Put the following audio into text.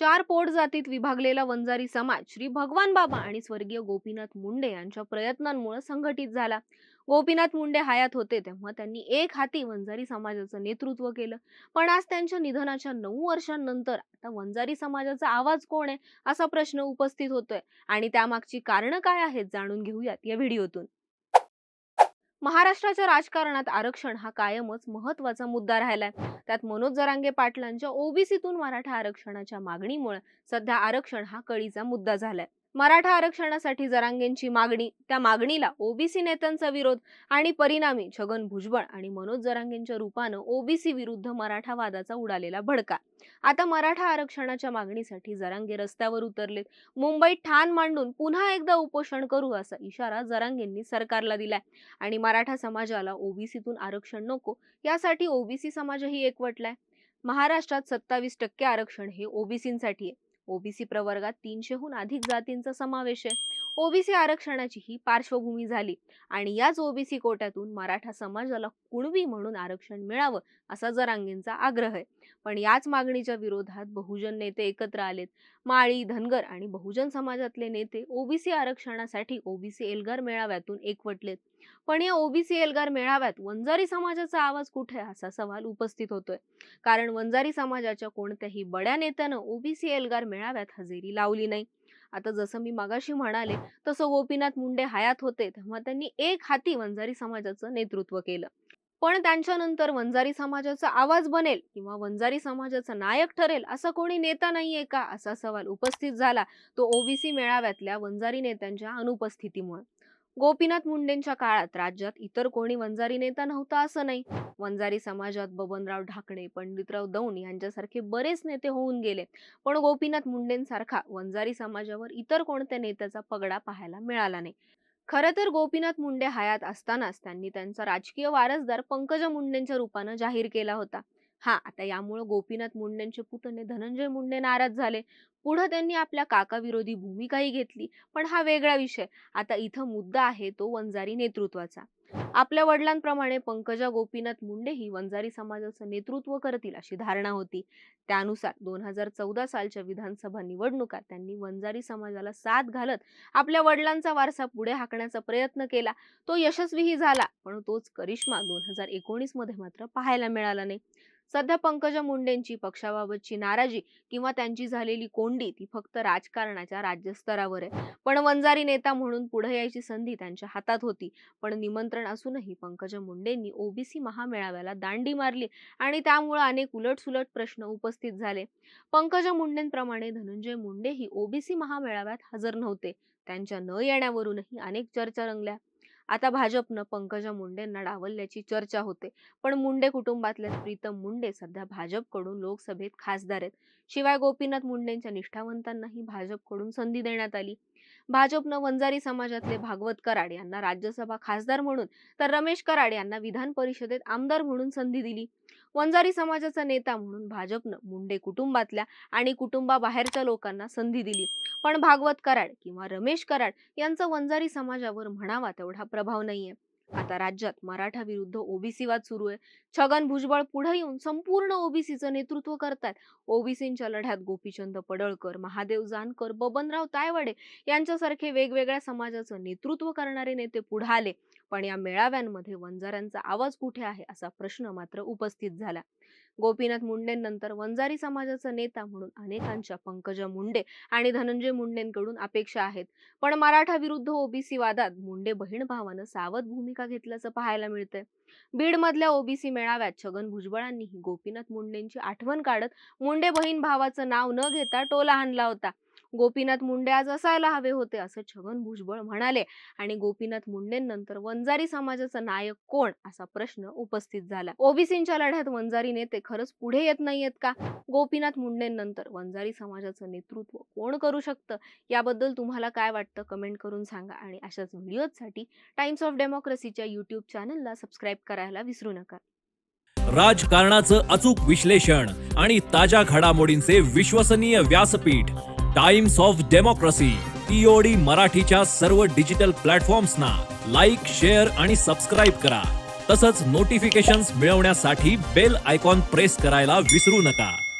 चार पोट जातीत विभागलेला वंजारी समाज श्री भगवान बाबा आणि स्वर्गीय गोपीनाथ मुंडे यांच्या प्रयत्नांमुळे संघटित झाला. गोपीनाथ मुंडे हयात होते तेव्हा त्यांनी एक हाती वंजारी समाजाचं नेतृत्व केलं. पण आज त्यांच्या निधनाच्या नऊ वर्षांनंतर आता वंजारी समाजाचा आवाज कोण आहे असा प्रश्न उपस्थित होतोय. आणि त्यामागची कारणं काय आहेत जाणून घेऊयात या व्हिडिओतून. महाराष्ट्राच्या राजकारणात आरक्षण हा कायमच महत्त्वाचा मुद्दा राहिलाय. त्यात मनोज जरांगे पाटलांच्या ओबीसीतून मराठा आरक्षणाच्या मागणीमुळे सध्या आरक्षण हा कळीचा मुद्दा झालाय. मराठा आरक्षणासाठी जरांगेंची मागणी त्या मागणीला ओबीसी नेत्यांचा विरोध आणि परिणामी छगन भुजबळ आणि मनोज जरांगेंच्या रूपानं ओबीसी विरुद्ध मराठा वादाचा उडालेला भडका. आता मराठा आरक्षणाच्या मागणीसाठी जरांगे रस्त्यावर उतरलेत. मुंबईत ठाण मांडून पुन्हा एकदा उपोषण करू असा इशारा जरांगेंनी सरकारला दिलाय. आणि मराठा समाजाला ओबीसीतून आरक्षण नको यासाठी ओबीसी समाजही एकवटलाय. महाराष्ट्रात सत्तावीस टक्के आरक्षण हे ओबीसींसाठी आहे. ओबीसी प्रवर्गात तीनशेहून अधिक जातींचा समावेश आहे. ओबीसी आरक्षणाची ही पार्श्वभूमी झाली आणि याच ओबीसी कोट्यातून मराठा समाजाला कुणबी म्हणून आरक्षण मिळावं असा जरांगेंचा आग्रह आहे. पण याच मागणीच्या विरोधात बहुजन नेते एकत्र आलेत. माळी धनगर आणि बहुजन समाजातले नेते ओबीसी आरक्षणासाठी ओबीसी एल्गार मेळाव्यातून एकवटलेत. पण या ओबीसी एल्गार मेळाव्यात वंजारी समाजाचा आवाज कुठे आहे असा सवाल उपस्थित होतोय. कारण वंजारी समाजाच्या कोणत्याही बड्या नेत्यानं ओबीसी एल्गार मेळाव्यात हजेरी लावली नाही. आता जसं मी मगाशी म्हणाले तसं गोपीनाथ मुंडे हयात होते तेव्हा त्यांनी एक हाती वंजारी समाजाचं नेतृत्व केलं. पण त्यांच्यानंतर वंजारी समाजाचा आवाज बनेल किंवा वंजारी समाजाचा नायक ठरेल असा कोणी नेता नाहीये का? असा सवाल उपस्थित झाला तो ओबीसी मेळाव्यातल्या वंजारी नेत्यांच्या अनुपस्थितीमुळे. गोपीनाथ मुंडेंच्या काळात राज्यात इतर कोणी वंजारी नेता नव्हता असं नाही. वंजारी समाजात बबनराव ढाकणे पंडितराव दौंड यांच्यासारखे बरेच नेते होऊन गेले. पण गोपीनाथ मुंडेंसारखा वंजारी समाजावर इतर कोणत्या नेत्याचा पगडा पाहायला मिळाला नाही. खरं तर गोपीनाथ मुंडे हयात असतानाच त्यांनी त्यांचा राजकीय वारसदार पंकजा मुंडेंच्या रूपानं जाहीर केला होता. हा आता यामुळे गोपीनाथ मुंडेंचे पुतणे धनंजय मुंडे नाराज झाले. पुढे त्यांनी आपल्या काकाविरोधी भूमिकाही घेतली. पण हा वेगळा विषय. आता इथं मुद्दा आहे तो वंजारी नेतृत्वाचा. आपल्या वडिलांप्रमाणे पंकजा गोपीनाथ मुंडे ही वंजारी समाजाचं नेतृत्व करतील अशी धारणा होती. त्यानुसार दोन हजार चौदा सालच्या विधानसभा निवडणुकात त्यांनी वंजारी समाजाला साथ घालत आपल्या वडिलांचा वारसा पुढे हाकण्याचा प्रयत्न केला. तो यशस्वीही झाला पण तोच करिश्मा दोन हजार एकोणीसमध्ये मात्र पाहायला मिळाला नाही. सध्या पंकजा मुंडेंची पक्षाबाबतची नाराजी किंवा त्यांची झालेली कोंडी ती फक्त राजकारणाच्या राज्यस्तरावर आहे. पण वंजारी नेता म्हणून पुढे यायची संधी त्यांच्या हातात होती. पण निमंत्रण असूनही पंकजा मुंडेंनी ओबीसी महामेळाव्याला दांडी मारली आणि त्यामुळे अनेक उलटसुलट प्रश्न उपस्थित झाले. पंकजा मुंडेंप्रमाणे धनंजय मुंडे ही ओबीसी महामेळाव्यात हजर नव्हते. त्यांच्या न येण्यावरूनही अनेक चर्चा रंगल्या. आता भाजपनं पंकजा मुंडेंना डावलल्याची चर्चा होते. पण मुंडे कुटुंबातल्या प्रीतम मुंडे सध्या भाजपकडून लोकसभेत खासदार आहेत. शिवाय गोपीनाथ मुंडेंच्या निष्ठावंतांनाही भाजपकडून संधी देण्यात आली. भाजपनं वंजारी समाजातले भागवत कराड यांना राज्यसभा खासदार म्हणून तर रमेश कराड यांना विधान परिषदेत आमदार म्हणून संधी दिली. वंजारी समाजाचा नेता म्हणून भाजपनं मुंडे कुटुंबातल्या आणि कुटुंबाबाहेरच्या लोकांना संधी दिली. पण भागवत कराड किंवा रमेश कराड यांचा वंजारी समाजावर म्हणावा तेवढा प्रभाव नाहीये. आता राज्यात मराठा विरुद्ध ओबीसी वाद सुरू आहे. छगन भुजबळ पुढे येऊन संपूर्ण ओबीसीचं नेतृत्व करतात. ओबीसींच्या लढ्यात गोपीचंद पडळकर महादेव जानकर बबनराव तायवाडे यांच्यासारखे वेगवेगळ्या समाजाचं नेतृत्व करणारे नेते पुढे आले. पण या मेळाव्यांमध्ये वंजाऱ्यांचा आवाज कुठे आहे असा प्रश्न मात्र उपस्थित झाला. गोपीनाथ मुंडेंनंतर वंजारी समाजाचा नेता म्हणून अनेकांच्या पंकजा मुंडे आणि धनंजय मुंडेंकडून अपेक्षा आहेत. पण मराठा विरुद्ध ओबीसी वादात मुंडे बहीण भावानं सावध भूमिका घेतल्याचं पाहायला मिळतंय. बीड मधल्या ओबीसी मेळाव्यात छगन भुजबळांनीही गोपीनाथ मुंडेंची आठवण काढत मुंडे बहीण भावाचं नाव न घेता टोला हाणला होता. गोपीनाथ मुंडे आज असायला हवे होते असं छगन भुजबळ म्हणाले. आणि गोपीनाथ मुंडेंनंतर वंजारी समाजाचा नायक कोण? असा प्रश्न उपस्थित झाला. ओबीसींच्या लढ्यात वंजारी नेते खरंच पुढे येत नाहीयेत का? गोपीनाथ मुंडेंनंतर वंजारी समाजाचं नेतृत्व कोण करू शकतं? याबद्दल तुम्हाला काय वाटतं? कमेंट करून सांगा आणि अशाच व्हिडिओसाठी टाइम्स ऑफ डेमोक्रेसीच्या युट्यूब चॅनलला सबस्क्राईब करायला विसरू नका. राजकारणाचं अचूक विश्लेषण आणि ताज्या घडामोडींचे विश्वसनीय व्यासपीठ. टाइम्स ऑफ डेमोक्रेसी टीओडी मराठीच्या सर्व डिजिटल प्लॅटफॉर्म्सना लाईक शेअर आणि सबस्क्राईब करा. तसंच नोटिफिकेशन्स मिळवण्यासाठी बेल आयकॉन प्रेस करायला विसरू नका.